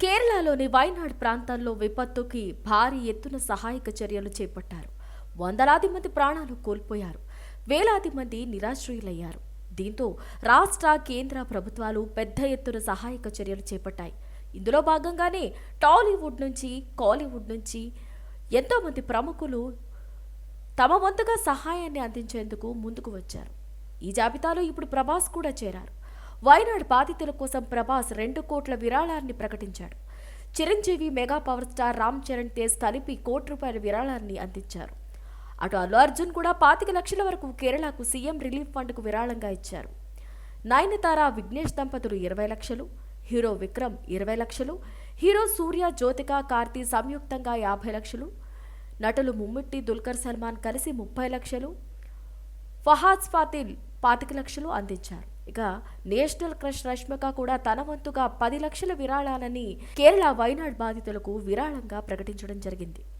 కేరళలోని వైనాడ్ ప్రాంతాల్లో విపత్తుకి భారీ ఎత్తున సహాయక చర్యలు చేపట్టారు. వందలాది మంది ప్రాణాలు కోల్పోయారు. వేలాది మంది నిరాశ్రయులయ్యారు. దీంతో రాష్ట్ర కేంద్ర ప్రభుత్వాలు పెద్ద ఎత్తున సహాయక చర్యలు చేపట్టాయి. ఇందులో భాగంగానే టాలీవుడ్ నుంచి కాలీవుడ్ నుంచి ఎంతోమంది ప్రముఖులు తమ వంతుగా సహాయాన్ని అందించేందుకు ముందుకు వచ్చారు. ఈ జాబితాలో ఇప్పుడు ప్రభాస్ కూడా చేరారు. వైనాడ్ బాధితుల కోసం ప్రభాస్ రెండు కోట్ల విరాళాన్ని ప్రకటించాడు. Chiranjeevi mega power star Ram Charan Tej కలిపి కోటి రూపాయల విరాళాన్ని అందించారు. అటు అల్లు అర్జున్ కూడా పాతిక లక్షల వరకు కేరళకు సీఎం రిలీఫ్ ఫండ్కు విరాళంగా ఇచ్చారు. నయనతార విఘ్నేష్ దంపతులు ఇరవై లక్షలు హీరో విక్రమ్ ఇరవై లక్షలు హీరో సూర్య జ్యోతిక కార్తీ సంయుక్తంగా యాభై లక్షలు నటులు ముమ్మిట్టి దుల్కర్ సల్మాన్ కలిసి ముప్పై లక్షలు ఫహాద్ ఫాతిల్ పాతిక లక్షలు అందించారు. ఇక నేషనల్ క్రష్ రష్మిక కూడా తన వంతుగా పది లక్షల విరాళాలని కేరళ వైనాడ్ బాధితులకు విరాళంగా ప్రకటించడం జరిగింది.